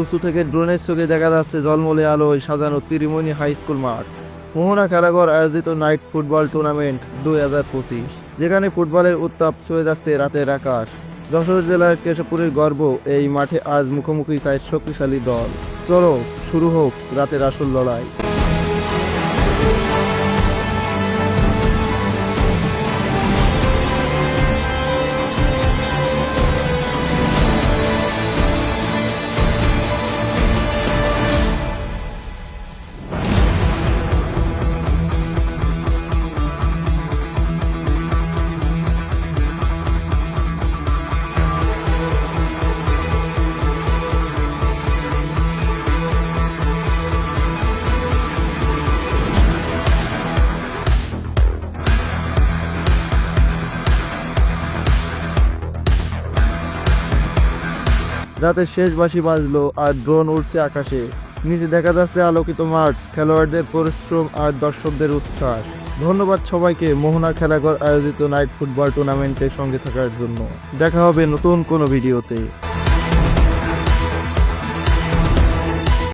উঁচু থেকে ড্রোনের চোখে দেখা যাচ্ছে জলমলে আলোয় সাজানো তিরিমণি হাই স্কুল মাঠ। মোহনা খেলাঘর আয়োজিত নাইট ফুটবল টুর্নামেন্ট দুই হাজার পঁচিশ, যেখানে ফুটবলের উত্তাপ ছুঁয়ে যাচ্ছে রাতের আকাশ। যশোর জেলার কেশবপুরের গর্ব, এই মাঠে আজ মুখোমুখি চায় শক্তিশালী দল। চলো, শুরু হোক রাতের আসল লড়াই। রাতের শেষ বাঁশি বাজলো আর ড্রোন উঠছে আকাশে। নিচে দেখা যাচ্ছে আলোকিত মাঠ, খেলোয়াড়দের পরিশ্রম আর দর্শকদের উচ্ছ্বাস। ধন্যবাদ সবাইকে, মোহনা খেলাঘর আয়োজিত নাইট ফুটবল টুর্নামেন্টের সঙ্গে থাকার জন্য। দেখা হবে নতুন কোনো ভিডিওতে।